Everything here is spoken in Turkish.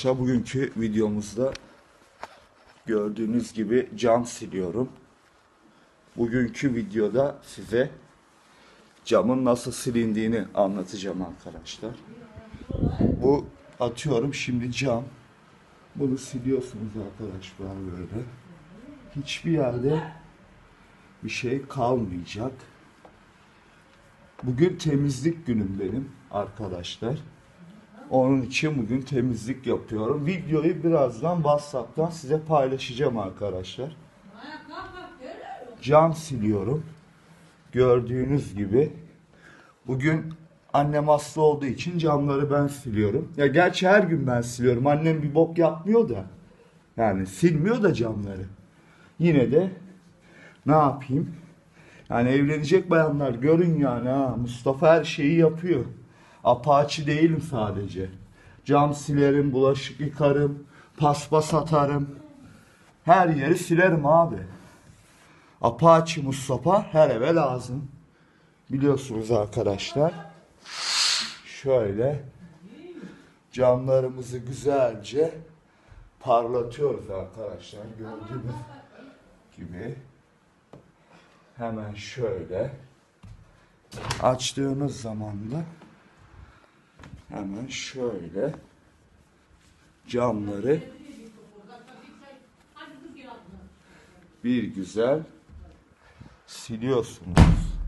Arkadaşlar bugünkü videomuzda gördüğünüz gibi cam siliyorum. Bugünkü videoda size camın nasıl silindiğini anlatacağım arkadaşlar. Bu atıyorum şimdi cam. Bunu siliyorsunuz arkadaşlar böyle. Hiçbir yerde bir şey kalmayacak. Bugün temizlik günüm benim arkadaşlar. Onun için bugün temizlik yapıyorum. Videoyu birazdan WhatsApp'tan size paylaşacağım arkadaşlar. Cam siliyorum. Gördüğünüz gibi. Bugün annem hasta olduğu için camları ben siliyorum. Ya gerçi her gün ben siliyorum. Annem bir bok yapmıyor da. Yani silmiyor da camları. Yine de ne yapayım? Yani evlenecek bayanlar görün yani ha. Mustafa her şeyi yapıyor. Apaçi değilim sadece. Cam silerim, bulaşık yıkarım, paspas atarım. Her yeri silerim abi. Apaçi Mustafa her eve lazım. Biliyorsunuz arkadaşlar. Şöyle camlarımızı güzelce parlatıyoruz arkadaşlar. Gördüğünüz gibi. Hemen şöyle açtığımız zaman da hemen şöyle camları bir güzel siliyorsunuz.